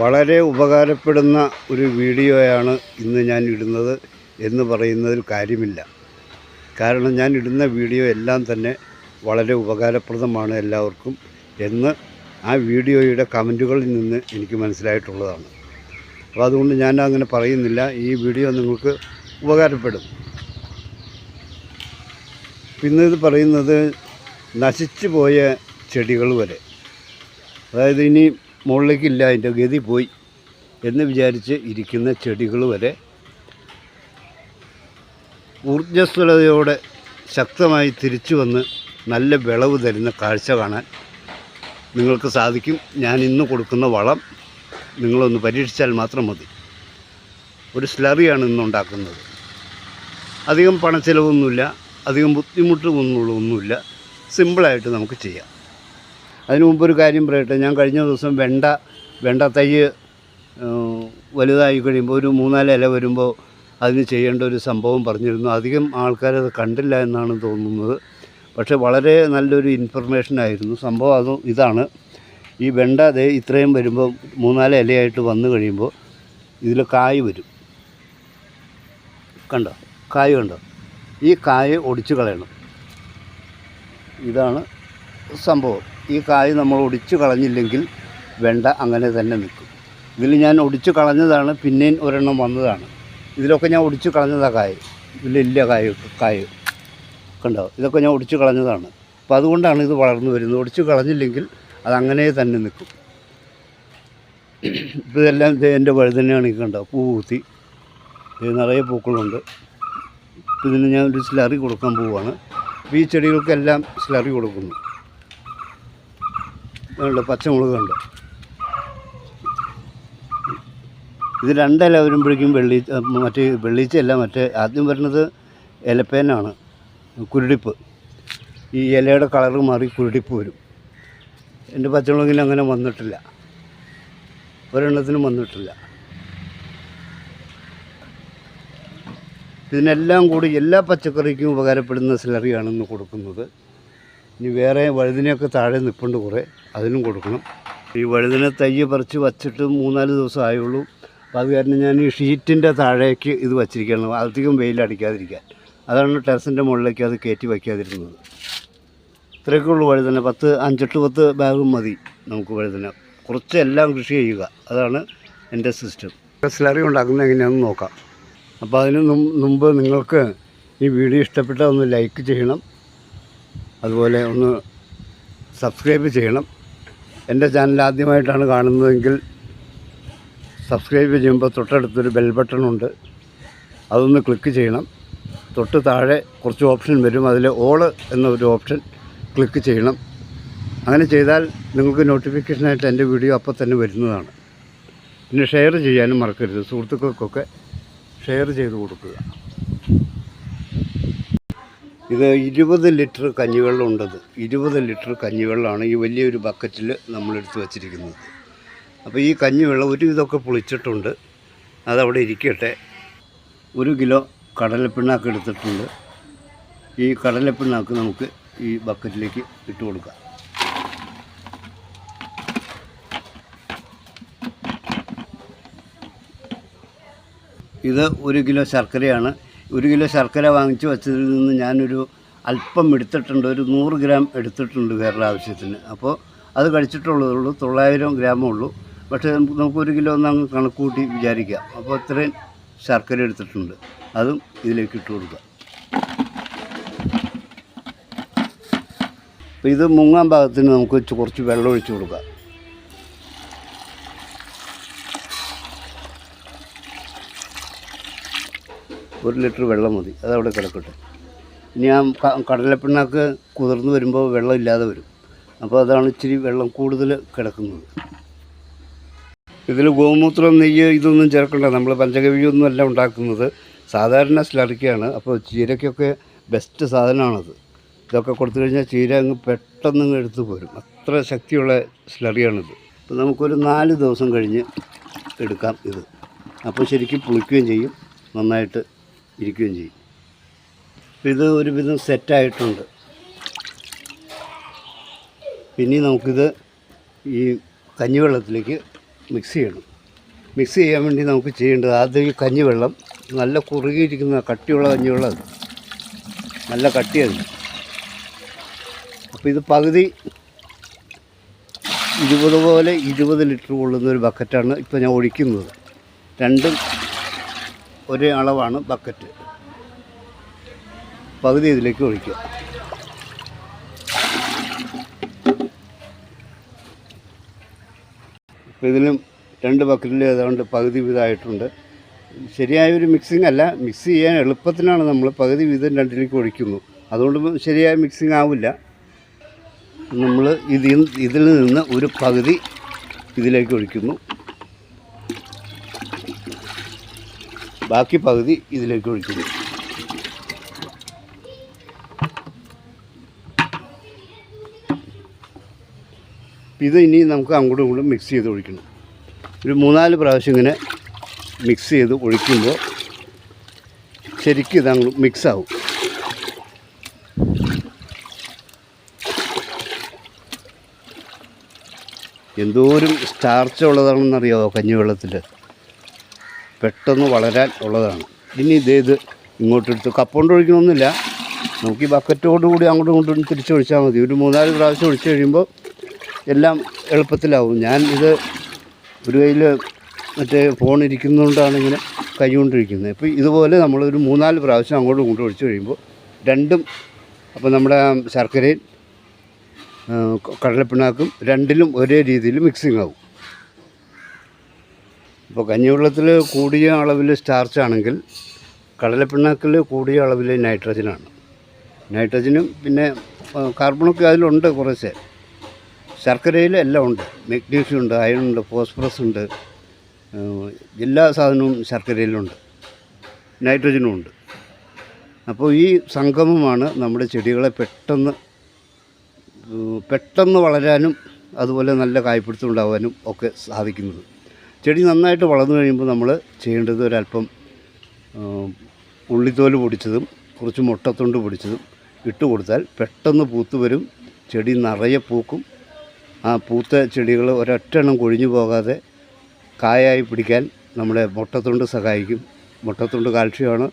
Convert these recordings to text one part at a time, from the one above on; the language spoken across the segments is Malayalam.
വളരെ ഉപകാരപ്പെടുന്ന ഒരു വീഡിയോയാണ് ഇന്ന് ഞാൻ ഇടുന്നത് എന്ന് പറയുന്നതിൽ കാര്യമില്ല. കാരണം ഞാൻ ഇടുന്ന വീഡിയോ എല്ലാം തന്നെ വളരെ ഉപകാരപ്രദമാണ് എല്ലാവർക്കും എന്ന് ആ വീഡിയോയുടെ കമന്റുകളിൽ നിന്ന് എനിക്ക് മനസ്സിലായിട്ടുള്ളതാണ്. അപ്പോൾ അതുകൊണ്ട് ഞാൻ അങ്ങനെ പറയുന്നില്ല. ഈ വീഡിയോ നിങ്ങൾക്ക് ഉപകാരപ്പെടും. പിന്നെ ഇത് പറയുന്നത് നശിച്ചു പോയ ചെടികൾ വരെ. അതായത് ഇനി മുകളിലേക്കില്ല അതിന്റെ ഗതി പോയി എന്ന് വിചാരിച്ച് ഇരിക്കുന്ന ചെടികൾ വരെ ഊർജസ്വലതയോടെ ശക്തമായി തിരിച്ചു വന്ന് നല്ല വിളവ് തരുന്ന കാഴ്ച കാണാൻ നിങ്ങൾക്ക് സാധിക്കും. ഞാൻ ഇന്ന് കൊടുക്കുന്ന വളം നിങ്ങളൊന്ന് പരീക്ഷിച്ചാൽ മാത്രം മതി. ഒരു സ്ലറിയാണ് ഇന്നുണ്ടാക്കുന്നത് അധികം പണച്ചിലവൊന്നുമില്ല അധികം ബുദ്ധിമുട്ട് സിമ്പിളായിട്ട് നമുക്ക് ചെയ്യാം. അതിനു മുമ്പ് ഒരു കാര്യം പറയട്ടെ. ഞാൻ കഴിഞ്ഞ ദിവസം വെണ്ട വെണ്ട തൈ വലുതായി കഴിയുമ്പോൾ ഒരു മൂന്നാൽ ഇല വരുമ്പോൾ അതിന് ചെയ്യേണ്ട ഒരു സംഭവം പറഞ്ഞിരുന്നു. അധികം ആൾക്കാരത് കണ്ടില്ല എന്നാണ് തോന്നുന്നത്. പക്ഷേ വളരെ നല്ലൊരു ഇൻഫർമേഷൻ ആയിരുന്നു. സംഭവം അത് ഇതാണ്. ഈ വെണ്ട അതേ ഇത്രയും വരുമ്പോൾ മൂന്നാൽ ഇലയായിട്ട് വന്നു കഴിയുമ്പോൾ ഇതിൽ കായ് വരും. കണ്ടോ? കായ് കണ്ടോ? ഈ കായ് ഒടിച്ചു കളയണം. ഇതാണ് സംഭവം. ഈ കായ് നമ്മൾ ഒടിച്ചു കളഞ്ഞില്ലെങ്കിൽ വെണ്ട അങ്ങനെ തന്നെ നിൽക്കും. ഇതിൽ ഞാൻ ഒടിച്ചു കളഞ്ഞതാണ് പിന്നെയും ഒരെണ്ണം വന്നതാണ്. ഇതിലൊക്കെ ഞാൻ ഒടിച്ചു കളഞ്ഞതാണ് കായ്. ഇതിലില്ല കായ് കായ്. കണ്ടോ? ഇതൊക്കെ ഞാൻ ഒടിച്ചു കളഞ്ഞതാണ്. അപ്പോൾ അതുകൊണ്ടാണ് ഇത് വളർന്നു വരുന്നത്. ഒടിച്ചു കളഞ്ഞില്ലെങ്കിൽ അതങ്ങനെ തന്നെ നിൽക്കും. ഇതെല്ലാം എന്റെ വഴുതനെയാണ് ഈ കണ്ടോ? പൂ കുത്തി. നിറയെ പൂക്കളുണ്ട്. ഇതിന് ഞാൻ ഒരു സ്ലറി കൊടുക്കാൻ പോവുകയാണ് അപ്പോൾ ഈ ചെടികൾക്കെല്ലാം സ്ലറി കൊടുക്കുന്നു. ഉണ്ട് പച്ചമുളകുണ്ട് കണ്ടോ ഇത് രണ്ടില വരുമ്പോഴേക്കും വെള്ളി മറ്റേ വെള്ളീച്ചയല്ല മറ്റേ ആദ്യം വരുന്നത് ഇലപ്പേനാണ് കുരുടിപ്പ്. ഈ ഇലയുടെ കളറ് മാറി കുരുടിപ്പ് വരും. എന്റെ പച്ചമുളകിൽ അങ്ങനെ വന്നിട്ടില്ല. ഒരെണ്ണത്തിനും വന്നിട്ടില്ല. ഇതിനെല്ലാം കൂടി എല്ലാ പച്ചക്കറിക്കും ഉപകാരപ്പെടുന്ന സിലറിയാണ് ഇന്ന് കൊടുക്കുന്നത് ഇനി വേറെ വഴുതിനെയൊക്കെ താഴെ നിൽപ്പുണ്ട് കുറേ അതിനും കൊടുക്കണം. ഈ വഴുതിനെ തയ്യ് പറിച്ച് വച്ചിട്ട് മൂന്നാൽ ദിവസം ആയുള്ളൂ. അപ്പോൾ അത് കാരണം ഞാൻ ഈ ഷീറ്റിന്റെ താഴേക്ക് ഇത് വച്ചിരിക്കണം അധികം വെയിലടിക്കാതിരിക്കാൻ അതാണ് ടെറസിന്റെ മുകളിലേക്ക് അത് കയറ്റി വയ്ക്കാതിരുന്നത്. ഇത്രയൊക്കെ ഉള്ളൂ വഴുതന. പത്ത് അഞ്ചെട്ട് പത്ത് ബാഗും മതി നമുക്ക് വഴുതന. കുറച്ച് എല്ലാം കൃഷി ചെയ്യുക. അതാണ് എന്റെ സിസ്റ്റം. സ്ലറി ഉണ്ടാക്കുന്ന എങ്ങനെയാണെന്ന് നോക്കാം. അപ്പോൾ അതിന് മുമ്പ് നിങ്ങൾക്ക് ഈ വീഡിയോ ഇഷ്ടപ്പെട്ടാൽ ഒന്ന് ലൈക്ക് ചെയ്യണം. അതുപോലെ ഒന്ന് സബ്സ്ക്രൈബ് ചെയ്യണം. എന്റെ ചാനൽ ആദ്യമായിട്ടാണ് കാണുന്നതെങ്കിൽ സബ്സ്ക്രൈബ് ചെയ്യുമ്പോൾ തൊട്ടടുത്തൊരു ബെൽ ബട്ടൺ ഉണ്ട് അതൊന്ന് ക്ലിക്ക് ചെയ്യണം. തൊട്ട് താഴെ കുറച്ച് ഓപ്ഷൻ വരും. അതിൽ ഓൾ എന്നൊരു ഓപ്ഷൻ ക്ലിക്ക് ചെയ്യണം. അങ്ങനെ ചെയ്താൽ നിങ്ങൾക്ക് നോട്ടിഫിക്കേഷനായിട്ട് എന്റെ വീഡിയോ അപ്പോൾ തന്നെ വരുന്നതാണ്. പിന്നെ ഷെയർ ചെയ്യാനും മറക്കരുത്. സുഹൃത്തുക്കൾക്കൊക്കെ ഷെയർ ചെയ്ത് കൊടുക്കുക. ഇത് ഇരുപത് ലിറ്റർ കഞ്ഞിവെള്ളം ഉണ്ടത് ഇരുപത് ലിറ്റർ കഞ്ഞിവെള്ളമാണ് ഈ വലിയൊരു ബക്കറ്റിൽ നമ്മളെടുത്ത് വച്ചിരിക്കുന്നത്. അപ്പോൾ ഈ കഞ്ഞിവെള്ളം ഒരു ഇതൊക്കെ പുളിച്ചിട്ടുണ്ട്. അതവിടെ ഇരിക്കട്ടെ. ഒരു കിലോ കടലപ്പിണ്ണാക്ക് എടുത്തിട്ടുണ്ട്. ഈ കടലപ്പിണ്ണാക്ക് നമുക്ക് ഈ ബക്കറ്റിലേക്ക് ഇട്ട് കൊടുക്കാം. ഇത് ഒരു കിലോ ശർക്കരയാണ്. ഒരു കിലോ ശർക്കര വാങ്ങിച്ചു വെച്ചതിൽ നിന്ന് ഞാനൊരു അല്പം എടുത്തിട്ടുണ്ട് ഒരു നൂറ് ഗ്രാം എടുത്തിട്ടുണ്ട് വേറൊരു ആവശ്യത്തിന്. അപ്പോൾ അത് കഴിച്ചിട്ടുള്ളതുള്ളൂ തൊള്ളായിരം ഗ്രാമേ ഉള്ളൂ. പക്ഷേ നമുക്ക് നമുക്ക് ഒരു കിലോ ഒന്ന് അങ്ങ് കണക്ക് കൂട്ടി വിചാരിക്കാം. അപ്പോൾ ഇത്രയും ശർക്കര എടുത്തിട്ടുണ്ട്. അതും ഇതിലേക്ക് ഇട്ട് കൊടുക്കുക അപ്പോൾ ഇത് മുങ്ങാൻ ഭാഗത്തിന് നമുക്ക് കുറച്ച് വെള്ളം ഒഴിച്ച് കൊടുക്കാം. ഒരു ലിറ്റർ വെള്ളം മതി. അതവിടെ കിടക്കട്ടെ. ഇനി ആ കടലപ്പിണ്ണാക്ക് കുതിർന്ന് വരുമ്പോൾ വെള്ളം ഇല്ലാതെ വരും. അപ്പോൾ അതാണ് ഇച്ചിരി വെള്ളം കൂടുതൽ കിടക്കുന്നത്. ഇതിൽ ഗോമൂത്രം നെയ്യ് ഇതൊന്നും ചേർക്കണ്ട. നമ്മൾ പഞ്ചഗവ്യൊന്നും അല്ല ഉണ്ടാക്കുന്നത്. സാധാരണ സ്ലറിക്കാണ്. അപ്പോൾ ചീരയ്ക്കൊക്കെ ബെസ്റ്റ് സാധനമാണത്. ഇതൊക്കെ കൊടുത്തു കഴിഞ്ഞാൽ ചീര അങ്ങ് പെട്ടെന്ന് അങ്ങ് എടുത്തു പോരും. അത്ര ശക്തിയുള്ള സ്ലറിയാണിത്. അപ്പോൾ നമുക്കൊരു നാല് ദിവസം കഴിഞ്ഞ് എടുക്കാം ഇത്. അപ്പോൾ ശരിക്കും പുളിക്കുകയും ചെയ്യും. നന്നായിട്ട് ഇരിക്കുകയും ചെയ്യും. ഇത് ഒരുവിധം സെറ്റായിട്ടുണ്ട് പിന്നെ നമുക്കിത് ഈ കഞ്ഞിവെള്ളത്തിലേക്ക് മിക്സ് ചെയ്യണം. മിക്സ് ചെയ്യാൻ വേണ്ടി നമുക്ക് ചെയ്യേണ്ടത് ആദ്യം ഈ കഞ്ഞിവെള്ളം നല്ല കുറുകിയിരിക്കുന്ന കട്ടിയുള്ള കഞ്ഞിവെള്ളം നല്ല കട്ടിയത് അപ്പോൾ ഇത് പകുതി ഇരുപത് പോലെ ഇരുപത് ലിറ്റർ കൊള്ളുന്ന ഒരു ബക്കറ്റാണ് ഇപ്പോൾ ഞാൻ ഒഴിക്കുന്നത്. രണ്ടും ഒരേ അളവാണ് ബക്കറ്റ്. പകുതി ഇതിലേക്ക് ഒഴിക്കുക. ഇപ്പം ഇതിലും രണ്ട് ബക്കറ്റിൽ ഏതാണ്ട് പകുതി വീതമായിട്ടുണ്ട്. ശരിയായൊരു മിക്സിംഗ് അല്ല മിക്സ് ചെയ്യാൻ എളുപ്പത്തിനാണ് നമ്മൾ പകുതി വീതം രണ്ടിലേക്ക് ഒഴിക്കുന്നു. അതുകൊണ്ട് ശരിയായ മിക്സിംഗ് ആവില്ല. നമ്മൾ ഇതിൽ ഇതിൽ നിന്ന് ഒരു പകുതി ഇതിലേക്ക് ഒഴിക്കുന്നു. ബാക്കി പകുതി ഇതിലേക്ക് ഒഴിക്കുന്നു. ഇത് ഇനി നമുക്ക് അങ്ങോട്ടും ഇങ്ങോട്ടും മിക്സ് ചെയ്ത് ഒഴിക്കണം. ഒരു മൂന്നാൽ പ്രാവശ്യം ഇങ്ങനെ മിക്സ് ചെയ്ത് ഒഴിക്കുമ്പോൾ ശരിക്കും ഇതങ്ങ് മിക്സ് ആവും. എന്തോരം സ്റ്റാർച്ച് ഉള്ളതാണെന്നറിയാമോ കഞ്ഞിവെള്ളത്തിൽ പെട്ടെന്ന് വളരാൻ ഉള്ളതാണ്. ഇനി ഇതേ ഇത് ഇങ്ങോട്ടെടുത്ത് കപ്പുകൊണ്ട് ഒഴിക്കണമെന്നില്ല നമുക്ക് ഈ ബക്കറ്റോട് കൂടി അങ്ങോട്ടും ഇങ്ങോട്ടും തിരിച്ചൊഴിച്ചാൽ മതി. ഒരു മൂന്നാൽ പ്രാവശ്യം ഒഴിച്ച് കഴിയുമ്പോൾ എല്ലാം എളുപ്പത്തിലാവും. ഞാൻ ഇത് ഒരു കയ്യിൽ മറ്റേ ഫോൺ ഇരിക്കുന്നതുകൊണ്ടാണ് ഇങ്ങനെ കൈ അപ്പോൾ ഇതുപോലെ നമ്മളൊരു മൂന്നാൽ പ്രാവശ്യം അങ്ങോട്ടും ഇങ്ങോട്ടും ഒഴിച്ച് കഴിയുമ്പോൾ രണ്ടും അപ്പോൾ നമ്മുടെ ശർക്കരയും കടലപ്പിണാക്കും രണ്ടിലും ഒരേ രീതിയിൽ മിക്സിങ് ആവും ഇപ്പോൾ കഞ്ഞിവെള്ളത്തിൽ കൂടിയ അളവിൽ സ്റ്റാർച്ച് ആണെങ്കിൽ കടലപ്പിണ്ണാക്കിൽ കൂടിയ അളവിൽ നൈട്രജനാണ് നൈട്രജനും പിന്നെ കാർബണൊക്കെ അതിലുണ്ട് കുറച്ച്. ശർക്കരയിൽ എല്ലാം ഉണ്ട്. മെഗ്നീഷ്യം ഉണ്ട് അയൺ ഉണ്ട് ഫോസ്ഫറസ് ഉണ്ട്. എല്ലാ സാധനവും ശർക്കരയിലുണ്ട്. നൈട്രജനും ഉണ്ട്. അപ്പോൾ ഈ സംഗമമാണ് നമ്മുടെ ചെടികളെ പെട്ടെന്ന് പെട്ടെന്ന് വളരാനും അതുപോലെ നല്ല കായ്പിടുത്തം ഉണ്ടാവാനും ഒക്കെ സാധിക്കുന്നത്. ചെടി നന്നായിട്ട് വളർന്നു കഴിയുമ്പോൾ നമ്മൾ ചെയ്യേണ്ടത് ഒരല്പം ഉള്ളിത്തോൽ പൊടിച്ചതും കുറച്ച് മുട്ടത്തൊണ്ട് പൊടിച്ചതും ഇട്ട് കൊടുത്താൽ പെട്ടെന്ന് പൂത്ത് വരും ചെടി നിറയെ പൂക്കും. ആ പൂത്ത ചെടികൾ ഒരൊറ്റെണ്ണം കൊഴിഞ്ഞു പോകാതെ കായായി പിടിക്കാൻ നമ്മുടെ മുട്ടത്തൊണ്ട് സഹായിക്കും. മുട്ടത്തൊണ്ട് കാൽഷ്യമാണ്.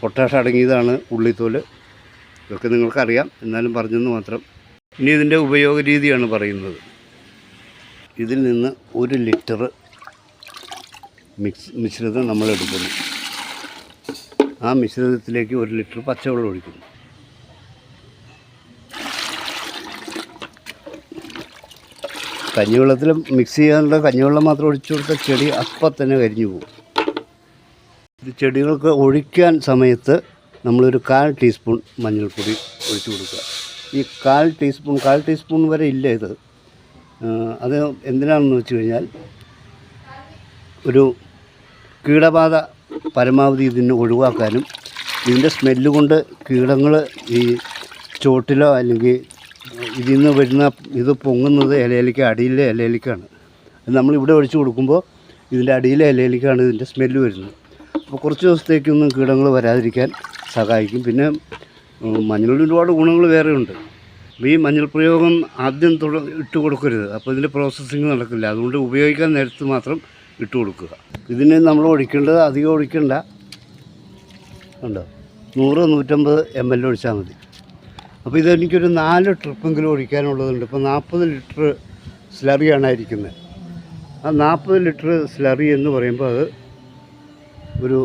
പൊട്ടാഷ് അടങ്ങിയതാണ് ഉള്ളിത്തോൽ. ഇതൊക്കെ നിങ്ങൾക്കറിയാം. എന്നാലും പറഞ്ഞെന്ന് മാത്രം. ഇനി ഇതിന്റെ ഉപയോഗ രീതിയാണ് പറയുന്നത്. ഇതിൽ നിന്ന് ഒരു ലിറ്റർ മിക്സ് മിശ്രിതം നമ്മൾ എടുക്കുന്നു. ആ മിശ്രിതത്തിലേക്ക് ഒരു ലിറ്റർ പച്ചവെള്ളം ഒഴിക്കുന്നു. കഞ്ഞിവെള്ളത്തിൽ മിക്സ് ചെയ്യാനുള്ള കഞ്ഞിവെള്ളം മാത്രം ഒഴിച്ചു കൊടുത്താൽ ചെടി അപ്പം തന്നെ കരിഞ്ഞു പോകും. ഇത് ചെടികൾക്ക് ഒഴിക്കാൻ സമയത്ത് നമ്മളൊരു കാൽ ടീസ്പൂൺ മഞ്ഞൾപ്പൊടി ഒഴിച്ചു കൊടുക്കുക. ഈ കാൽ ടീസ്പൂൺ കാൽ ടീസ്പൂൺ വരെ ഇല്ല ഇത്. അത് എന്തിനാണെന്ന് വെച്ച് കഴിഞ്ഞാൽ ഒരു കീടബാധ പരമാവധി ഇതിന് ഒഴിവാക്കാനും ഇതിന്റെ സ്മെല്ല് കൊണ്ട് കീടങ്ങൾ ഈ ചോട്ടിലോ അല്ലെങ്കിൽ ഇതിൽ നിന്ന് വരുന്ന ഇത് പൊങ്ങുന്നത് ഇലയിലേക്ക് അടിയിലെ ഇലയിലേക്കാണ്. നമ്മളിവിടെ ഒഴിച്ചു കൊടുക്കുമ്പോൾ ഇതിന്റെ അടിയിലെ ഇലയിലേക്കാണ് ഇതിന്റെ സ്മെല്ല് വരുന്നത്. അപ്പോൾ കുറച്ച് ദിവസത്തേക്കൊന്നും കീടങ്ങൾ വരാതിരിക്കാൻ സഹായിക്കും. പിന്നെ മഞ്ഞളിൽ ഒരുപാട് ഗുണങ്ങൾ വേറെയുണ്ട്. ഈ മഞ്ഞൾ പ്രയോഗം ആദ്യം തുട ഇട്ട് കൊടുക്കരുത് അപ്പോൾ ഇതിന്റെ പ്രോസസ്സിങ് നടക്കില്ല. അതുകൊണ്ട് ഉപയോഗിക്കാൻ നേരത്ത് മാത്രം ഇട്ട് കൊടുക്കുക ഇതിന് നമ്മൾ ഒഴിക്കേണ്ടത് അധികം ഒഴിക്കണ്ട. ഉണ്ടോ നൂറ് നൂറ്റമ്പത് എം എൽ ഒഴിച്ചാൽ മതി. അപ്പോൾ ഇതെനിക്കൊരു നാല് ട്രിപ്പെങ്കിലും ഒഴിക്കാനുള്ളതുണ്ട്. ഇപ്പോൾ നാൽപ്പത് ലിറ്റർ സ്ലറിയാണ് ഇരിക്കുന്നത് ആ നാൽപ്പത് ലിറ്റർ സ്ലറി എന്ന് പറയുമ്പോൾ അത് ഒരു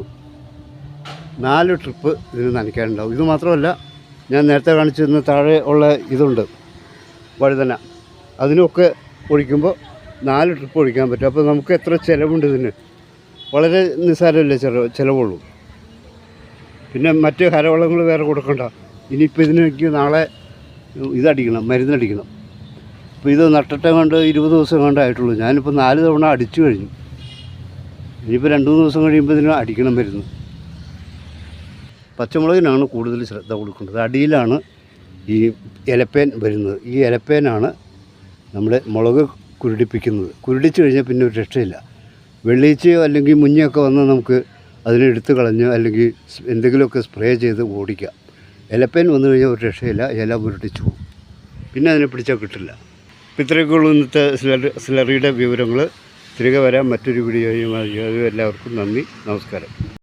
നാല് ട്രിപ്പ് ഇതിന് നനയ്ക്കാനുണ്ടാവും. ഇത് മാത്രമല്ല ഞാൻ നേരത്തെ കാണിച്ചിരുന്ന താഴെ ഉള്ള ഇതുണ്ട് വഴുതന. അതിനൊക്കെ ഒഴിക്കുമ്പോൾ നാല് ട്രിപ്പ് ഒഴിക്കാൻ പറ്റും. അപ്പോൾ നമുക്ക് എത്ര ചിലവുണ്ട് ഇതിന്? വളരെ നിസ്സാരമല്ലേ ചില ചിലവുള്ളൂ. പിന്നെ മറ്റ് ഹരവളങ്ങൾ വേറെ കൊടുക്കണ്ട. ഇനിയിപ്പോൾ ഇതിന് എനിക്ക് നാളെ ഇതടിക്കണം മരുന്നടിക്കണം. അപ്പോൾ ഇത് നട്ടിട്ട് കണ്ട് ഇരുപത് ദിവസം കണ്ടായിട്ടുള്ളൂ ഞാനിപ്പോൾ നാല് തവണ അടിച്ചു കഴിഞ്ഞു. ഇനിയിപ്പോൾ രണ്ട് മൂന്ന് ദിവസം കഴിയുമ്പോൾ ഇതിന് അടിക്കണം മരുന്ന്. പച്ചമുളകിനാണ് കൂടുതൽ ശ്രദ്ധ കൊടുക്കേണ്ടത്. അടിയിലാണ് ഈ ഇലപ്പേൻ വരുന്നത്. ഈ ഇലപ്പേനാണ് നമ്മുടെ മുളക് കുരുടിപ്പിക്കുന്നത്. കുരുടിച്ച് കഴിഞ്ഞാൽ പിന്നെ ഒരു രക്ഷയില്ല. വെള്ളീച്ചയോ അല്ലെങ്കിൽ മുഞ്ഞൊക്കെ വന്നാൽ നമുക്ക് അതിനെ എടുത്തു കളഞ്ഞ് അല്ലെങ്കിൽ എന്തെങ്കിലുമൊക്കെ സ്പ്രേ ചെയ്ത് ഓടിക്കാം. ഇലപ്പേൻ വന്നു കഴിഞ്ഞാൽ ഒരു രക്ഷയില്ല. ഇല കുരുടിച്ചു പോകും. പിന്നെ അതിനെ പിടിച്ചാൽ കിട്ടില്ല. അപ്പോൾ ഇത്രയൊക്കെയുള്ളൂ ഇന്നത്തെ സ്ലറി സ്ലറിയുടെ വിവരങ്ങൾ. തിരികെ വരാൻ മറ്റൊരു വീഡിയോയുമായി. എല്ലാവർക്കും നന്ദി. നമസ്കാരം.